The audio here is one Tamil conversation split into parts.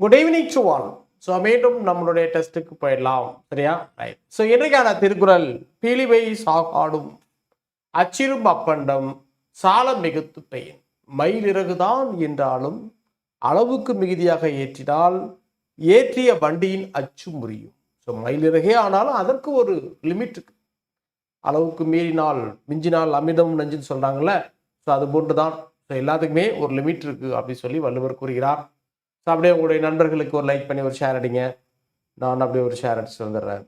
Good evening to all so மீண்டும் நம்மளுடைய டெஸ்ட்டுக்கு போயிடலாம். சரியா? ரைட் ஸோ இன்றைக்கான திருக்குறள் பீலிவை சாகாடும் அச்சிரும் அப்பண்டம் சாலம் மிகுத்து பெயின். மயிலிறகுதான் என்றாலும் அளவுக்கு மிகுதியாக ஏற்றினால் ஏற்றிய வண்டியின் அச்சு முறியும். ஸோ மயிலிறகே ஆனாலும் அதற்கு ஒரு லிமிட் இருக்கு. அளவுக்கு மீறினால் மிஞ்சினால் அமிர்தம் நஞ்சுன்னு சொல்கிறாங்கல்ல ஸோ அது போன்று தான் ஸோ எல்லாத்துக்குமே ஒரு லிமிட் இருக்குது அப்படின்னு சொல்லி வள்ளுவர் கூறுகிறார். ஸோ அப்படியே உங்களுடைய நண்பர்களுக்கு ஒரு லைக் பண்ணி ஒரு ஷேர் அடிங்க. நான் அப்படியே ஒரு ஷேர் அடிச்சு வந்துடுறேன்.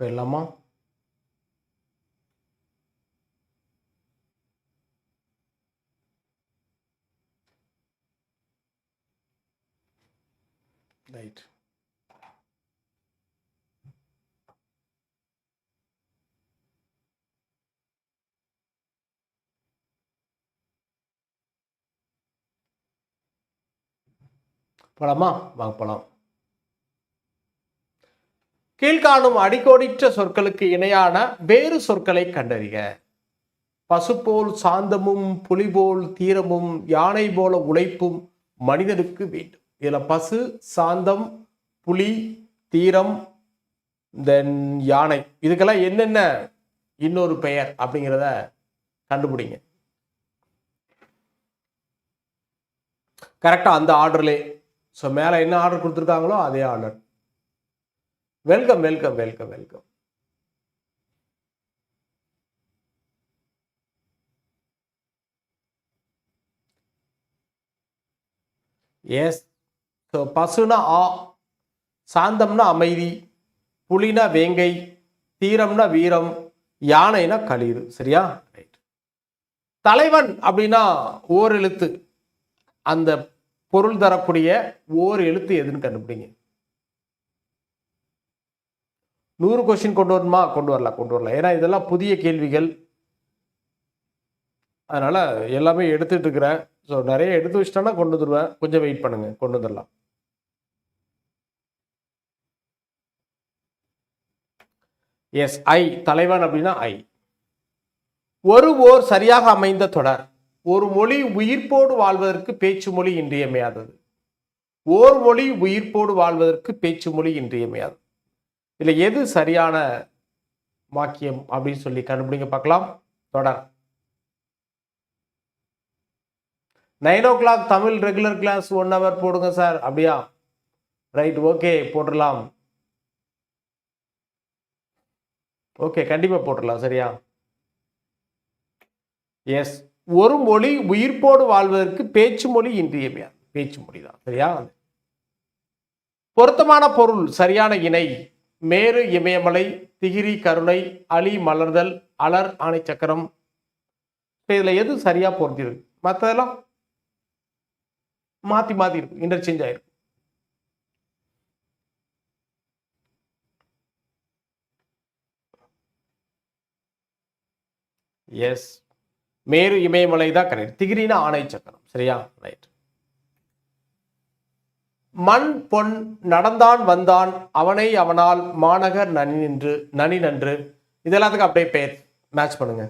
போயிடலாமா ரைட் போலாமா வாங்க போலாம் கீழ்காணும் அடிக்கோடிற்ற சொற்களுக்கு இணையான வேறு சொற்களை கண்டறிக. பசுப்போல் சாந்தமும் புலிபோல் தீரமும் யானை போல உழைப்பும் மனிதனுக்கு வேண்டும். இதில் பசு சாந்தம் புலி தீரம் தென் யானை. இதுக்கெல்லாம் என்னென்ன இன்னொரு பெயர் அப்படிங்கிறத கண்டுபிடிங்க. கரெக்டாக அந்த ஆர்டர்லே ஸோ மேலே என்ன ஆர்டர் கொடுத்துருக்காங்களோ அதே order welcome welcome welcome welcome yes so பசுனா ஆ சாந்தம்னா அமைதி புலினா வேங்கை தீரம்னா வீரம் யானைனா களிறு. சரியா? ரைட் தலைவன் அப்படின்னா ஓரெழுத்து. அந்த பொருள் தரக்கூடிய ஓர் எழுத்து எதுன்னு கண்டுபிடிங்க. நூறு கொஸ்டின் கொண்டு வரணுமா? கொண்டு வரலாம் கொண்டு வரலாம். ஏன்னா இதெல்லாம் புதிய கேள்விகள். அதனால் எல்லாமே எடுத்துட்டு இருக்கிறேன். ஸோ நிறைய எடுத்து வச்சிட்டோன்னா கொண்டு வந்துடுவேன் கொஞ்சம் வெயிட் பண்ணுங்க. கொண்டு வந்துடலாம். எஸ் ஐ தலைவன் அப்படின்னா ஐ ஒரு ஓர் சரியாக அமைந்த தொடர். ஒரு மொழி உயிர்ப்போடு வாழ்வதற்கு பேச்சு மொழி இன்றியமையாதது. ஓர் மொழி உயிர்ப்போடு வாழ்வதற்கு பேச்சு மொழி இன்றியமையாதது. இதில் எது சரியான வாக்கியம் அப்படின்னு சொல்லி கண்டுபிடிங்க பார்க்கலாம். தொடர். Nine o'clock Tamil regular class one hour போடுங்க சார் அப்படியா? ரைட் ஓகே போட்டுடலாம். ஓகே கண்டிப்பாக போட்டுடலாம் சரியா? எஸ் ஒரு மொழி உயிர்ப்போடு வாழ்வதற்கு பேச்சு மொழி இன்றியமையாது பேச்சு மொழி தான் சரியா? பொருத்தமான பொருள் சரியான இணை மேரு இமயமலை திகிரி கருணை அலி மலர்தல் அலர் ஆணை சக்கரம். இதில் எது சரியாக பொருந்திருக்கு? மற்றதெல்லாம் மாற்றி மாற்றி இருக்கும் இன்டர்சேஞ்ச் ஆயிருக்கு. எஸ் மேரு இமயமலை தான் கரெக்ட் திகிரினா ஆணை சக்கரம். சரியா? ரைட் மண் பொன் நடந்தான் வந்தான் அவனை அவனால் மாநகர் நனி நின்று நனி நன்று இதெல்லாத்துக்கும் அப்படியே பேர் மேட்ச் பண்ணுங்க.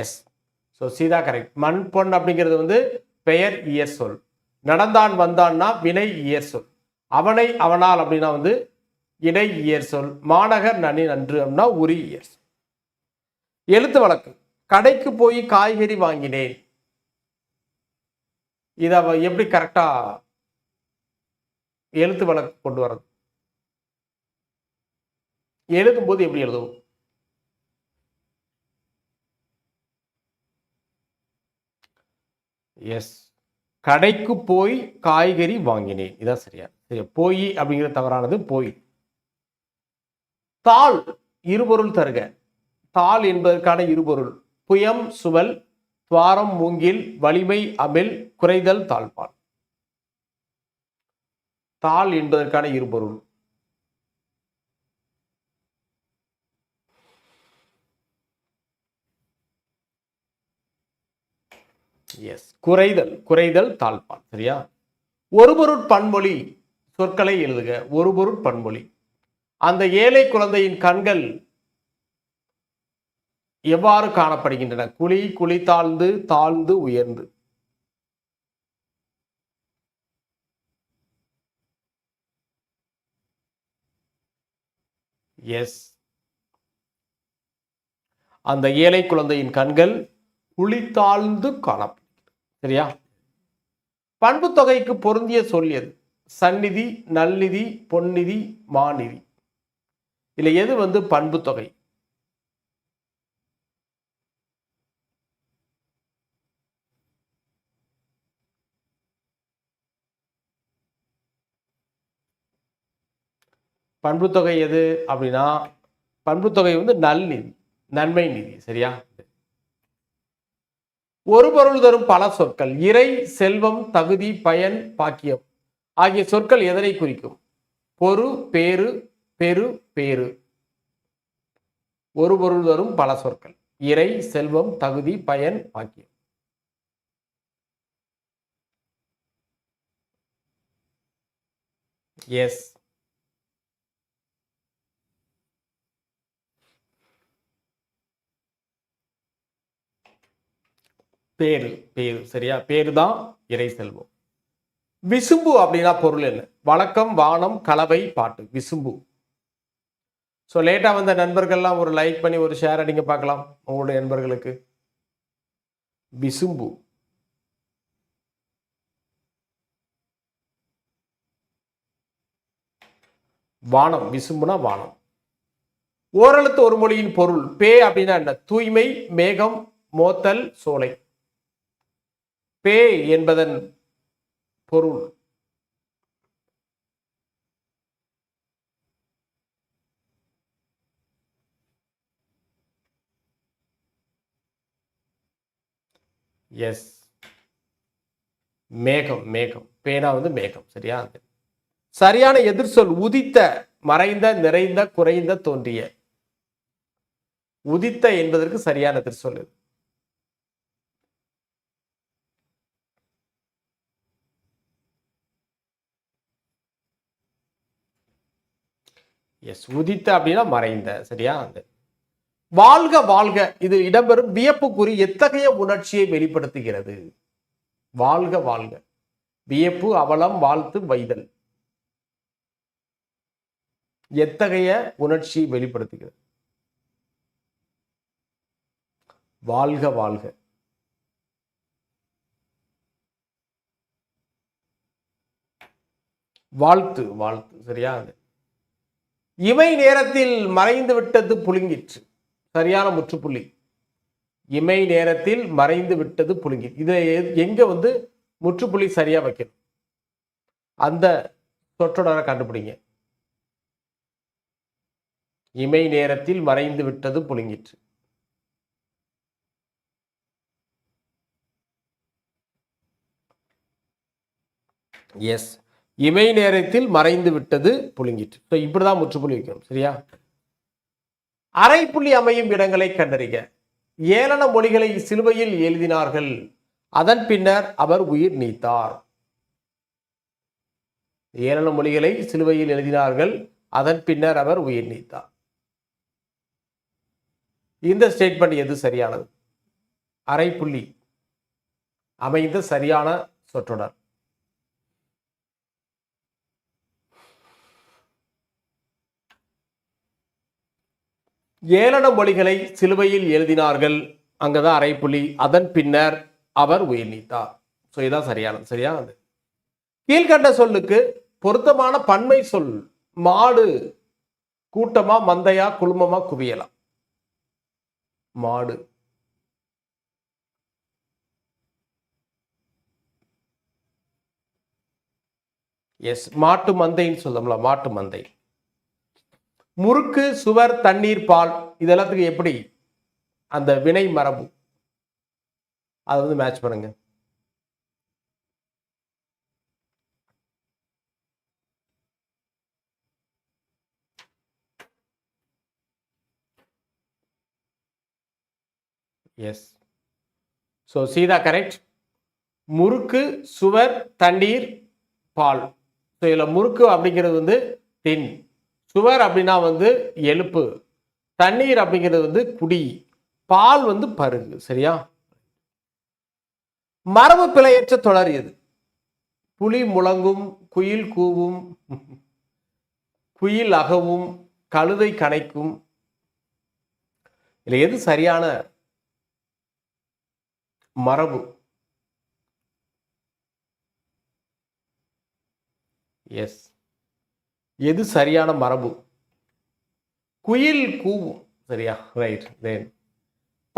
எஸ் ஸோ சீதா கரெக்ட் மண் பொன் அப்படிங்கிறது வந்து பெயர் இயர் சொல். நடந்தான் வந்தான்னா வினை இயற் சொல். அவனை அவனால் அப்படின்னா வந்து இடை இயற்சொல் மாநகர் நனி நன்று அப்படின்னா உரி இயர் சொல். எழுத்து வழக்கு. கடைக்கு போய் காய்கறி வாங்கினேன். இதை எப்படி கரெக்டா எழுத்து வழக்கு கொண்டு வர்றது? எழுதும்போது எப்படி எழுதுவோம்? எஸ் கடைக்கு போய் காய்கறி வாங்கினேன். இதான் சரியா? சரியா? போய் அப்படிங்கிறது தவறானது போய். தாள் இருபொருள் தருக. தாள் என்பதற்கான இருபொருள். புயம் சுவல் துவாரம் மூங்கில் வலிமை அமில் குறைதல் தாழ்பால் தாள் என்பதற்கான இருபொருள். எஸ் குறைதல் குறைதல் தாழ்பால் சரியா? ஒரு பொருட் பன்மொழி சொற்களை எழுதுக. ஒரு பொருட் பன்மொழி. அந்த ஏழை குழந்தையின் கண்கள் எவ்வாறு காணப்படுகின்றன? குழி குழி தாழ்ந்து தாழ்ந்து உயர்ந்து. எஸ் அந்த ஏழை குழந்தையின் கண்கள் குழி தாழ்ந்து காணப்படும். சரியா? பண்பு தொகைக்கு பொருந்திய சொல் எது? சந்நிதி நல்நிதி பொன்னிதி மாநிதி. இதில் எது வந்து பண்பு தொகை? பண்பு தொகை எது அப்படின்னா பண்பு தொகை வந்து நல்நிதி நன்மை நிதி சரியா? ஒரு பொருள் தரும் பல சொற்கள். இறை செல்வம் தகுதி பயன் பாக்கியம் ஆகிய சொற்கள் எதனை குறிக்கும்? பொறு பேரு பெரு பேரு ஒரு பொருள் தரும் பல சொற்கள். இறை செல்வம் தகுதி பயன் பாக்கியம். எஸ் பேரு பேரு சரியா? பேரு தான் இறை செல்வம். விசும்பு அப்படின்னா பொருள் என்ன? வழக்கம் வானம் கலவை பாட்டு. விசும்பு. ஸோ லேட்டாக வந்த நண்பர்கள்லாம் ஒரு லைக் பண்ணி ஒரு ஷேர் அடிங்க பார்க்கலாம் உங்களுடைய நண்பர்களுக்கு. விசும்பு. வானம். விசும்புனா வானம். ஓரெழுத்து ஒரு மொழியின் பொருள். பே அப்படின்னா என்ன? தூய்மை மேகம் மோத்தல் சோலை. பே என்பதன் பொருள். எஸ் மேகம் மேகம். பேனா வந்து மேகம் சரியா? சரியான எதிர்சொல் உதித்த மறைந்த நிறைந்த குறைந்த தோன்றிய. உதித்த என்பதற்கு சரியான எதிர்சொல் இது. எஸ் உதித்த அப்படின்னா மறைந்த சரியா? அந்த வாழ்க வாழ்க இது இடம்பெறும் வியப்புக்குறி எத்தகைய உணர்ச்சியை வெளிப்படுத்துகிறது? வாழ்க வாழ்க. வியப்பு அவலம் வாழ்த்து வைதல். எத்தகைய உணர்ச்சியை வெளிப்படுத்துகிறது? வாழ்க வாழ்க. வாழ்த்து வாழ்த்து சரியா? அது இமை நேரத்தில் மறைந்து விட்டது புழுங்கிற்று. சரியான முற்றுப்புள்ளி. இமை நேரத்தில் மறைந்து விட்டது புழுங்கி. இதை எங்கே எங்க வந்து முற்றுப்புள்ளி சரியா வைக்கணும்? அந்த சொற்றொடரை கண்டுபிடிங்க. இமை நேரத்தில் மறைந்து விட்டது புழுங்கிற்று. எஸ் இமை நேரத்தில் மறைந்து விட்டது புழுங்கிற்று. ஸோ இப்படிதான் முற்றுப்புள்ளி வைக்கணும் சரியா? அரைப்புள்ளி அமையும் இடங்களை கண்டறிக. ஏளன மொழிகளை சிலுவையில் எழுதினார்கள். அதன் பின்னர் அவர் உயிர் நீத்தார். ஏளன மொழிகளை சிலுவையில் எழுதினார்கள். அதன் பின்னர் அவர் உயிர் நீத்தார். இந்த ஸ்டேட்மெண்ட் எது சரியானது? அரைப்புள்ளி அமைந்த சரியான சொற்றொடர். ஏளன மொழிகளை சிலுவையில் எழுதினார்கள். அங்கதான் அரைப்புலி. அதன் பின்னர் அவர் உயிர் நீத்தார். ஸோ இதான் சரியானது. சரியா? அது. கீழ்கண்ட சொல்லுக்கு பொருத்தமான பன்மை சொல் மாடு கூட்டமா மந்தையா குழுமமா குவியலாம் மாடு. எஸ் மாட்டு மந்தைன்னு சொல்லலாம்ல மாட்டு மந்தை. முறுக்கு சுவர் தண்ணீர் பால் இதெல்லாத்துக்கு எப்படி? அந்த வினை மரபு. அதை வந்து மேட்ச் பண்ணுங்க. எஸ் ஸோ சீதா கரெக்ட் முறுக்கு சுவர் தண்ணீர் பால். ஸோ இதில் முறுக்கு அப்படிங்கிறது வந்து தின் சுவர் அப்படின்னா வந்து எழுப்பு தண்ணீர் அப்படிங்கிறது வந்து குடி பால் வந்து பருகு சரியா? மரபு பிழையற்ற தொடர் எது? புலி முழங்கும் குயில் கூவும் குயில் அகவும் கழுதை கனைக்கும் இல்லை எது சரியான மரபு? எஸ் எது சரியான மரபு? குயில் கூவும். சரியா? ரைட் தென்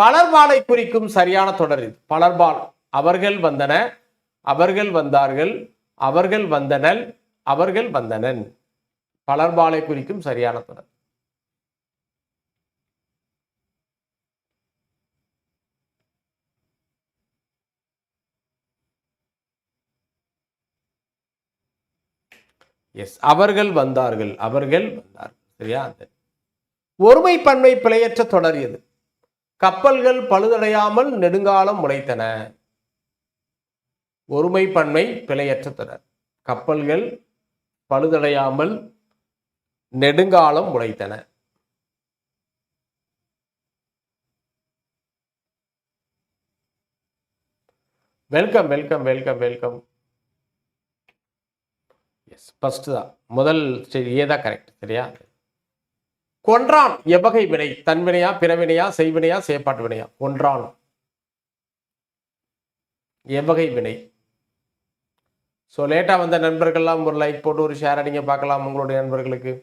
பலர்பாலை குறிக்கும் சரியான தொடர் இது. பலர்பால் அவர்கள் வந்தன அவர்கள் வந்தார்கள் அவர்கள் வந்தனல் அவர்கள் வந்தனன். பலர்பாலை குறிக்கும் சரியான தொடர். எஸ் அவர்கள் வந்தார்கள் அவர்கள் வந்தார்கள். சரியா? அந்த ஒருமை பன்மை பிழையற்ற தொடர் கப்பல்கள் பழுதடையாமல் நெடுங்காலம் உழைத்தன ஒருமை பன்மை பிழையற்ற தொடர். கப்பல்கள் பழுதடையாமல் நெடுங்காலம் உழைத்தன welcome welcome welcome welcome yes first தான். முதல் சரி ஏதா கரெக்ட் சரியா? கொன்றான் எவ்வகை வினை தன்வினையா பிறவினையா செய்வினையா செயற்பாட்டு வினையா? கொன்றான். எவ்வகை வினை. ஸோ லேட்டாக வந்த நண்பர்கள்லாம் ஒரு லைக் போட்டு ஒரு ஷேர் அடிங்க பார்க்கலாம் உங்களுடைய நண்பர்களுக்கு.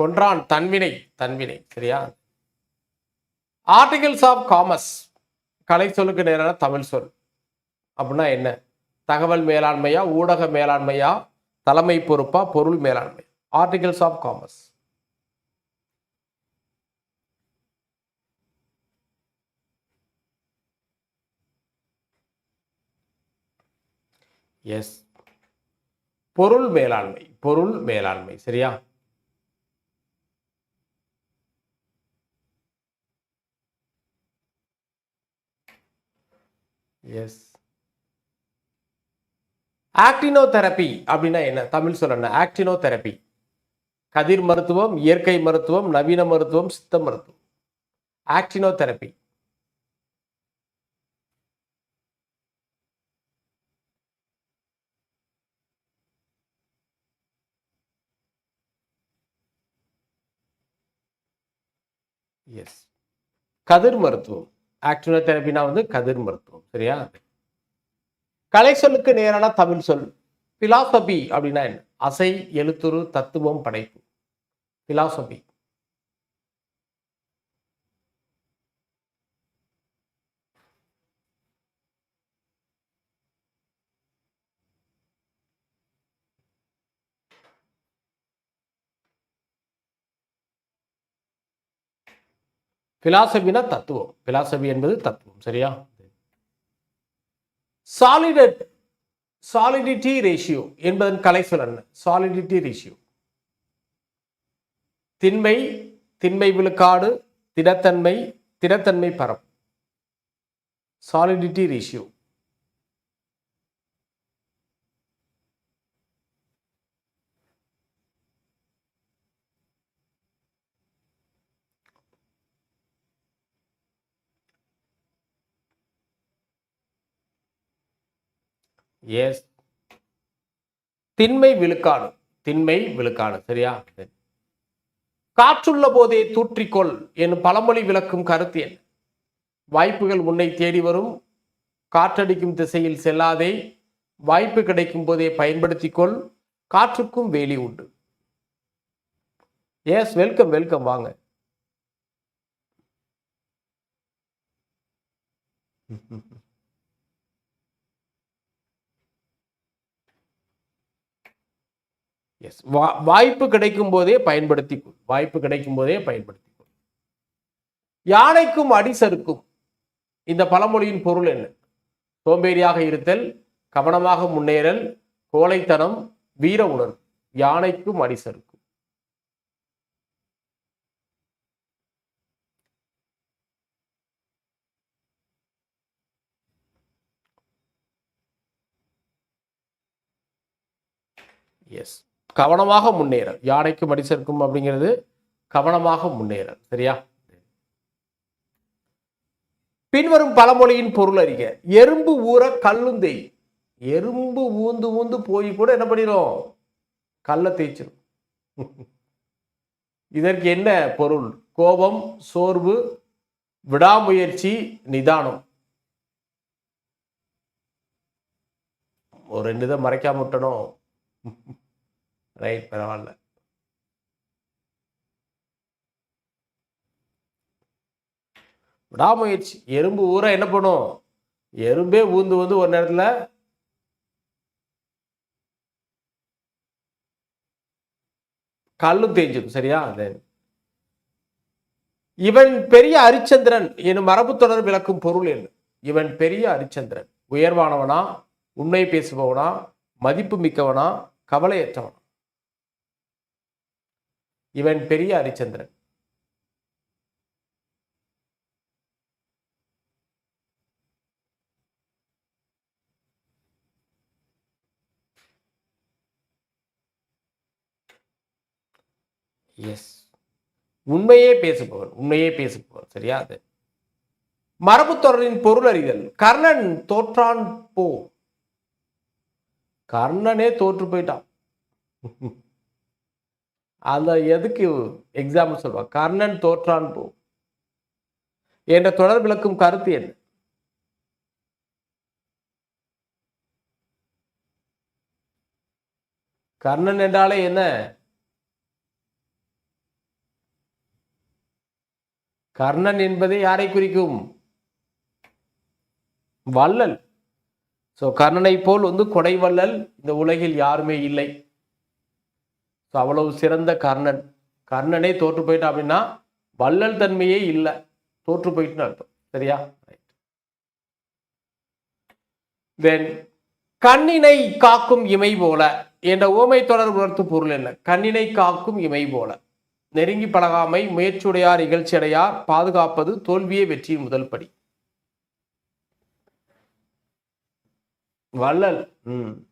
கொன்றான் தன்வினை தன்வினை சரியா? ஆர்டிகல்ஸ் ஆஃப் காமர்ஸ் கலை சொல்லுக்கு நேரான தமிழ் சொல். அப்படின்னா என்ன? தகவல் மேலாண்மையா ஊடக மேலாண்மையா தலைமை பொறுப்பா பொருள் மேலாண்மை? ஆர்டிகல்ஸ் ஆஃப் காமர்ஸ் எஸ் பொருள் மேலாண்மை பொருள் மேலாண்மை சரியா? எஸ் ஆக்டினோ தெரப்பி அப்படின்னா என்ன? தமிழ் சொல்லணும் ஆக்டினோ தெரப்பி கதிர் மருத்துவம் இயற்கை மருத்துவம் நவீன மருத்துவம் சித்த மருத்துவம். ஆக்டினோ தெரப்பி எஸ் கதிர் மருத்துவம். ஆக்டினோ தெரப்பினா வந்து கதிர் மருத்துவம் சரியா? கலை சொல்லுக்கு நேரான தமிழ் சொல். பிலாசபி அப்படின்னா என்ன? அசை எழுத்துரு தத்துவம் படைப்பு. பிலாசபி பிலாசபினா தத்துவம். பிலாசபி என்பது தத்துவம். சரியா? சாலிடட் சாலிடிட்டி ரேஷியோ என்பதன் கலை சொல் என்ன? சாலிடிட்டி ரேஷியோ திண்மை திண்மை விழுக்காடு திடத்தன்மை திடத்தன்மை பரம் சாலிடிட்டி ரேஷியோ எஸ் திண்மை விழுக்காடு திண்மை விழுக்காடு சரியா? காற்றுள்ள போதே தூற்றிக்கொள் என் பழமொழி விளக்கும் கருத்து என்ன? வாய்ப்புகள் உன்னை தேடி வரும். காற்றடிக்கும் திசையில் செல்லாதே. வாய்ப்பு கிடைக்கும் போதே பயன்படுத்திக்கொள். காற்றுக்கும் வேலி உண்டு. எஸ் வெல்கம் வெல்கம் வாங்க. எஸ் வா வாய்ப்பு கிடைக்கும் போதே பயன்படுத்தி வாய்ப்பு கிடைக்கும் போதே பயன்படுத்தி யானைக்கும் அடி சறுக்கும் இந்த பழமொழியின் பொருள் என்ன? சோம்பேறியாக இருத்தல் கவனமாக முன்னேறல் கோழைத்தனம் வீர உணர்வு. யானைக்கும் அடி சறுக்கும் Yes. கவனமாக முன்னேற யானைக்கு மடி சேர்க்கும் அப்படிங்கிறது கவனமாக முன்னேற சரியா? பின்வரும் பழமொழியின் பொருள் அறிக. எறும்பு ஊற கல்லும் தேய். எறும்பு ஊந்து ஊந்து போய் கூட என்ன பண்ணிடும் கல்லை தேய்ச்சிடும் இதற்கு என்ன பொருள்? கோபம் சோர்வு விடாமுயற்சி நிதானம். ஒரு ரெண்டு தான் மறைக்காம விட்டணும். ரைட் பரவாயில்ல. விடாமுயற்சி. எறும்பு ஊற என்ன பண்ணும்? எறும்பே ஊந்து வந்து ஒரு நேரத்தில் கல்லும் தேஞ்சிடும். சரியா? அது. இவன் பெரிய அரிச்சந்திரன் எனும் மரபு தொடர் விளக்கும் பொருள் என்ன? இவன் பெரிய அரிச்சந்திரன். உயர்வானவனா உண்மை பேசுபவனா மதிப்பு மிக்கவனா கவலையற்றவனா. இவன் பெரிய அரிச்சந்திரன். எஸ் உண்மையே பேசுபவன் உண்மையே பேசுபவன் சரியா அது? மரபு தொடரின் பொருள் அறிதல். கர்ணன் தோற்றான் போ. கர்ணனே தோற்று போயிட்டான். அந்த எதுக்கு எக்ஸாம்பிள் சொல்வா கர்ணன் தோற்றான் போ. என்ற தொடர் விளக்கும் கருத்து என்ன? கர்ணன் என்றாலே என்ன? கர்ணன் என்பதை யாரை குறிக்கும்? வள்ளல். ஸோ கர்ணனை போல் வந்து கொடை வள்ளல் இந்த உலகில் யாருமே இல்லை. ஸோ அவ்வளவு சிறந்த கர்ணன். கர்ணனே தோற்று போயிட்டான் அப்படின்னா வள்ளல் தன்மையே இல்லை. தோற்று போயிட்டுன்னு அர்த்தம். சரியா? தென் கண்ணினை காக்கும் இமை போல. என்ற ஓமை தொடர் உணர்த்து பொருள் என்ன? கண்ணினை காக்கும் இமை போல. நெருங்கி பழகாமை முயற்சியுடையார் இகழ்ச்சியடையார் பாதுகாப்பது தோல்வியே வெற்றியின் முதல் படி. வள்ளல். ம்.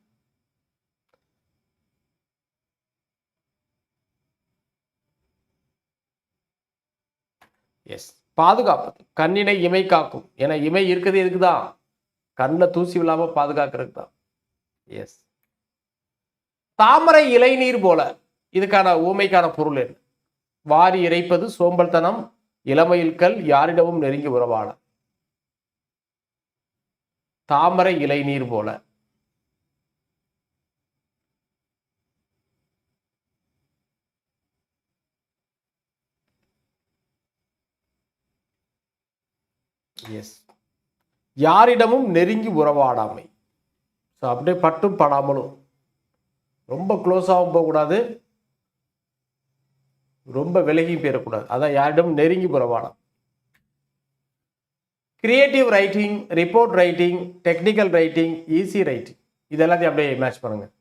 எஸ் பாதுகாப்பது கண்ணினை இமை காக்கும். ஏன்னா இமை இருக்குது எதுக்கு தான் கண்ணில் தூசி இல்லாம பாதுகாக்கிறதுக்கு தான் எஸ் தாமரை இலைநீர் போல. இதுக்கான ஊமைக்கான பொருள் என்ன? வாரி இறைப்பது சோம்பல்தனம் இளமையில் கல் யாரிடமும் நெருங்கி உறவாட தாமரை இலைநீர் போல. எஸ் யாரிடமும் நெருங்கி உறவாடாமை. ஸோ அப்படியே பட்டும் படாமலும். ரொம்ப க்ளோஸாகவும் போகக்கூடாது. ரொம்ப விலகி போயிடக்கூடாது. அதான் யாரிடம் நெருங்கி உறவாடாம் creative writing report writing technical writing easy writing இதெல்லாத்தையும் அப்படியே மேட்ச் பண்ணுங்கள்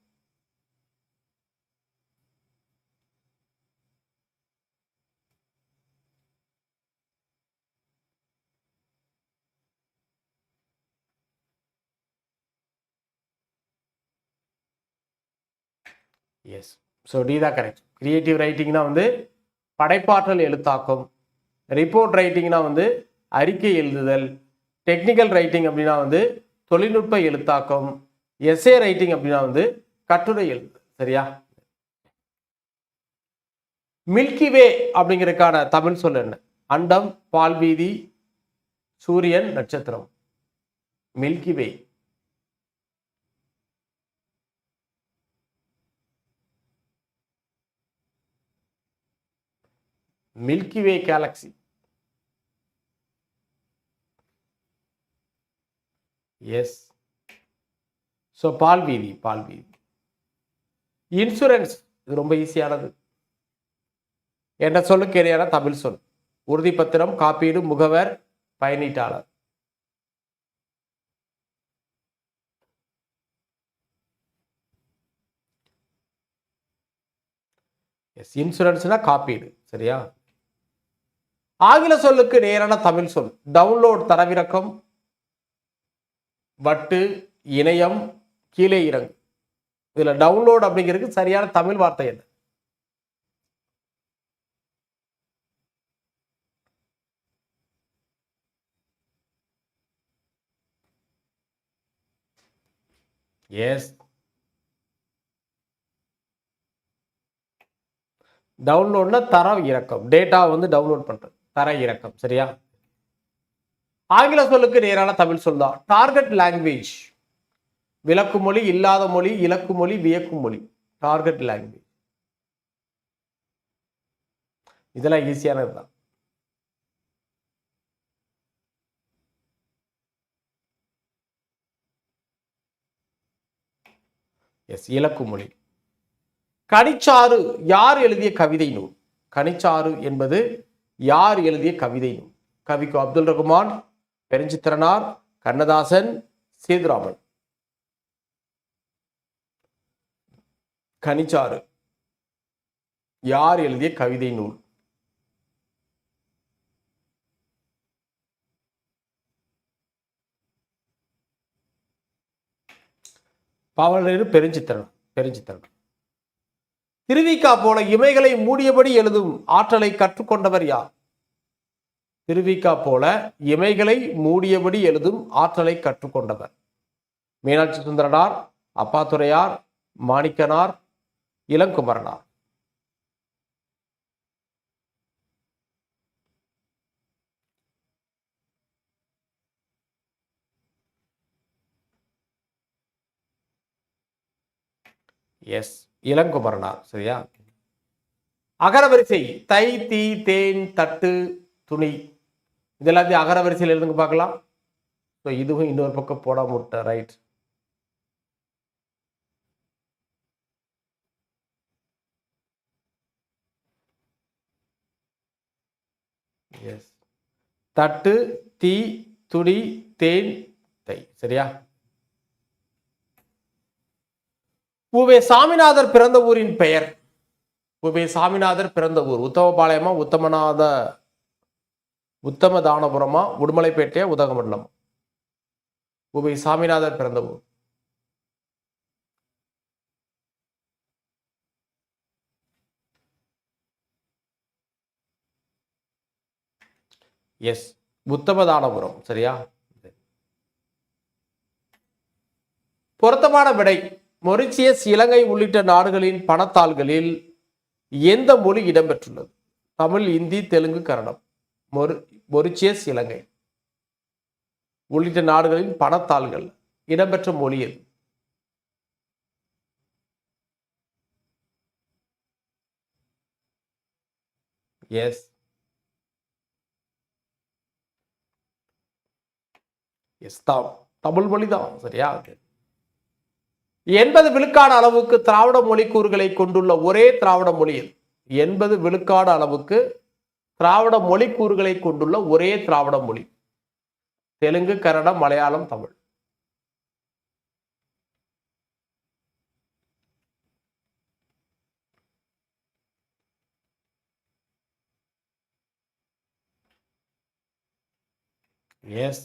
எஸ் ஸோ டி தான் கரெக்ட் கிரியேட்டிவ் ரைட்டிங்னா வந்து படைப்பாற்றல் எழுத்தாக்கம் ரிப்போர்ட் ரைட்டிங்னா வந்து அறிக்கை எழுதுதல் டெக்னிக்கல் ரைட்டிங் அப்படின்னா வந்து தொழில்நுட்ப எழுத்தாக்கம் எஸ்ஏ ரைட்டிங் அப்படின்னா வந்து கட்டுரை எழுதுதல் சரியா? மில்கி வே அப்படிங்கிறதுக்கான தமிழ் சொல் என்ன? அண்டம் பால்வீதி சூரியன் நட்சத்திரம். Milky Way Milky Way galaxy yes so பால் வீதி பால் வீதி இன்சூரன்ஸ் இது ரொம்ப ஈஸியானது என்ற சொல்லுக்கு இடையான தமிழ் சொல். உறுதிப்பத்திரம் காப்பீடு முகவர் பயனீட்டாளர். எஸ் இன்சூரன்ஸ்னா காப்பீடு சரியா? ஆங்கில சொல்லுக்கு நேரான தமிழ் சொல். டவுன்லோட் தரவிறக்கம். வட்டு இணையம் கீழே இறங்கு. இதுல டவுன்லோட் அப்படிங்கிறதுக்கு சரியான தமிழ் வார்த்தை என்ன? எஸ் டவுன்லோட்னா தரம் இறக்கம் டேட்டா வந்து டவுன்லோட் பண்றது. தர இறக்கம் சரியா? ஆங்கில சொல்லுக்கு நேரான தமிழ் சொல் தான். டார்கெட் லாங்குவேஜ் விளக்கு மொழி இல்லாத மொழி இலக்கு மொழி வியக்கும் மொழி. டார்கெட் லாங்குவேஜ் இதெல்லாம் ஈஸியானது தான். எஸ் இலக்கு மொழி. கனிச்சாறு யார் எழுதிய கவிதை நூல்? கனிச்சாறு என்பது யார் எழுதிய கவிதை நூல் கவிக்கு அப்துல் ரகுமான் பெருஞ்சித்திரனார் கண்ணதாசன் சேதுராமன். கனிச்சாறு. யார் எழுதிய கவிதை நூல்? பாவலர் பெருஞ்சித்திரன் பெருஞ்சித்திரன். திருவிக்கா போல இமைகளை மூடியபடி எழுதும் ஆற்றலை கற்றுக்கொண்டவர் யார்? திருவிக்கா போல இமைகளை மூடியபடி எழுதும் ஆற்றலை கற்றுக்கொண்டவர். மீனாட்சி சுந்தரனார் அப்பாத்துறையார் மாணிக்கனார் இளங்குமரனார். எஸ். இளங்குமரனார் சரியா? அகரவரிசை தை தீ தேன் தட்டு துணி. இது எல்லாத்தையும் அகரவரிசையில் எழுதுங்க பார்க்கலாம். ஸோ இதுவும் இன்னொரு பக்கம் போட முட்டை ரைட் எஸ் தட்டு தீ துணி தேன் தை. சரியா? உவே சாமிநாதர் பிறந்த ஊரின் பெயர். உவே சாமிநாதர் பிறந்த ஊர். உத்தமபாளையமா உத்தமநாத உத்தம தானபுரமா உடுமலைப்பேட்டையா உதகமண்டலம்? உவே சாமிநாதர் பிறந்த ஊர். எஸ் உத்தமதானபுரம். சரியா? பொருத்தமான விடை. மொரிச்சியஸ் இலங்கை உள்ளிட்ட நாடுகளின் பணத்தாள்களில் எந்த மொழி இடம்பெற்றுள்ளது? தமிழ் இந்தி தெலுங்கு கன்னடம். மொரி மொரிச்சியஸ் இலங்கை. உள்ளிட்ட நாடுகளின் பணத்தாள்கள் இடம்பெற்ற மொழி எது? எஸ். எஸ் தான். தமிழ் மொழி தான் சரியா? எண்பது விழுக்காடு அளவுக்கு திராவிட மொழி கூறுகளை கொண்டுள்ள ஒரே திராவிட மொழி எண்பது விழுக்காடு அளவுக்கு திராவிட மொழி கூறுகளை கொண்டுள்ள ஒரே திராவிட மொழி. தெலுங்கு கன்னடம் மலையாளம் தமிழ். எஸ்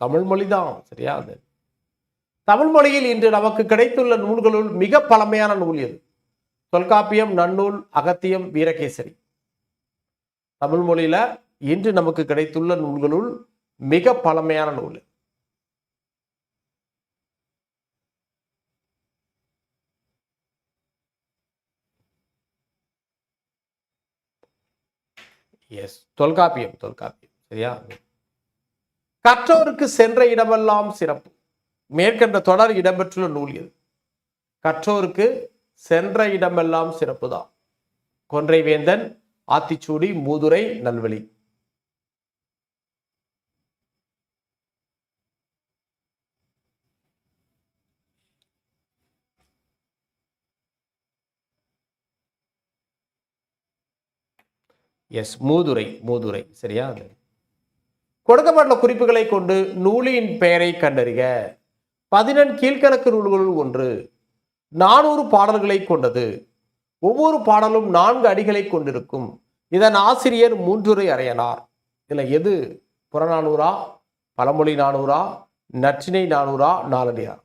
தமிழ் மொழி தான் சரியா அது? தமிழ் மொழியில் இன்று நமக்கு கிடைத்துள்ள நூல்களுள் மிக பழமையான நூல் எது? தொல்காப்பியம் நன்னூல் அகத்தியம் வீரகேசரி. தமிழ் மொழியில இன்று நமக்கு கிடைத்துள்ள நூல்களுள் மிக பழமையான நூல் எஸ் தொல்காப்பியம் தொல்காப்பியம். சரியா? கற்றோருக்கு சென்ற இடமெல்லாம் சிறப்பு. மேற்கண்ட தொடர் இடம்பெற்றுள்ள நூல் இது கற்றோருக்கு சென்ற இடமெல்லாம் சிறப்பு தான் கொன்றை வேந்தன் ஆத்திச்சூடி மூதுரை நல்வழி. எஸ் மூதுரை மூதுரை சரியா? அது கொடுக்கப்பட்ட குறிப்புகளை கொண்டு நூலின் பெயரை கண்டறிக. பதினெண் கீழ்கணக்கு நூல்களுள் ஒன்று. நானூறு பாடல்களை கொண்டது. ஒவ்வொரு பாடலும் நான்கு அடிகளை கொண்டிருக்கும். இதன் ஆசிரியர் மூன்றுரை அறையனார் இதில் எது? புறநானூறா பழமொழி நானூறா நற்றினை நானூறா நாலடியார்.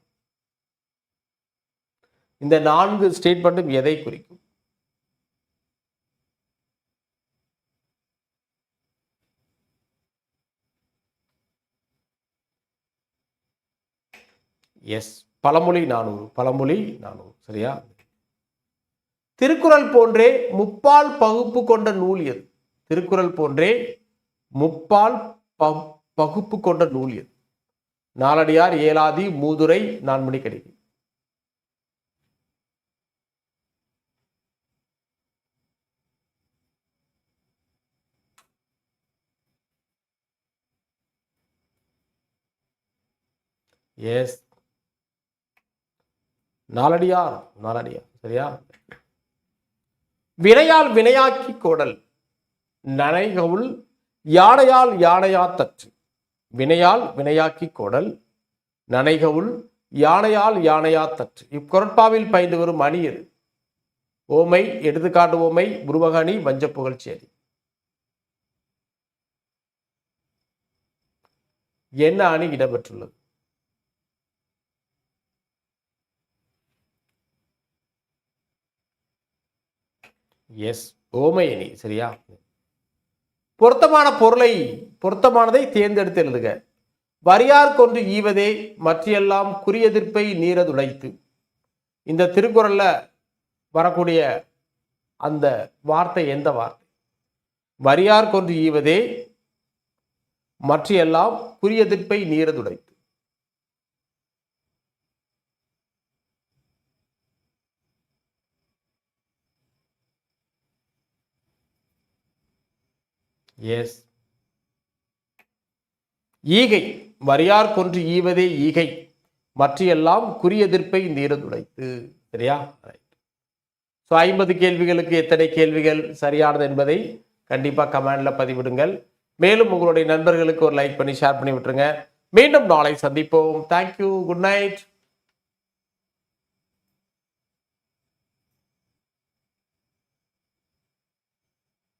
இந்த நான்கு ஸ்டேட்மெண்ட்டும் எதை குறிக்கும்? எஸ் பழமொழி நானூறு பழமொழி நானூறு சரியா? திருக்குறள் போன்றே முப்பால் பகுப்பு கொண்ட நூல் எது திருக்குறள் போன்றே முப்பால் பகுப்பு கொண்ட நூல் எது நாலடியார் ஏலாதி மூதுரை நான்மணி கடிகை. எஸ் நாலடியார் நாலடியார் சரியா? வினையால் வினையாக்கி கோடல் நனைகவுள் யானையால் யானையா தற்று வினையால் வினையாக்கி கோடல் நனைகவுள் யானையால் யானையா தற்று இக்குரட்பாவில் பயின்று வரும் அணி எது ஓமை எடுத்துக்காட்டு ஓமை உருவகணி வஞ்ச புகழ்ச்சியடி என்ன அணி இடம்பெற்றுள்ளது? எஸ் ஓமையணி சரியா? பொருத்தமான பொருளை பொருத்தமானதை தேர்ந்தெடுத்து எழுதுக. வரியார் கொன்று ஈவதே மற்றையெல்லாம் குறியெதிர்ப்பை நீரதுடைத்து. இந்த திருக்குறளில் வரக்கூடிய அந்த வார்த்தை எந்த வார்த்தை? வரியார் கொன்று ஈவதே மற்றையெல்லாம் குறியெதிர்ப்பை நீரதுடைத்து. எஸ் ஈகை. வரியார் கொன்று ஈவதே ஈகை. மற்றையெல்லாம் குறியெதிர்ப்பை நீரதுடைத்து சரியா? ஸோ ஐம்பது கேள்விகளுக்கு எத்தனை கேள்விகள் சரியானது என்பதை கண்டிப்பாக கமெண்டில் பதிவிடுங்கள். மேலும் உங்களுடைய நண்பர்களுக்கு ஒரு லைக் பண்ணி ஷேர் பண்ணி விட்டுருங்க. மீண்டும் நாளை சந்திப்போம். Thank you good night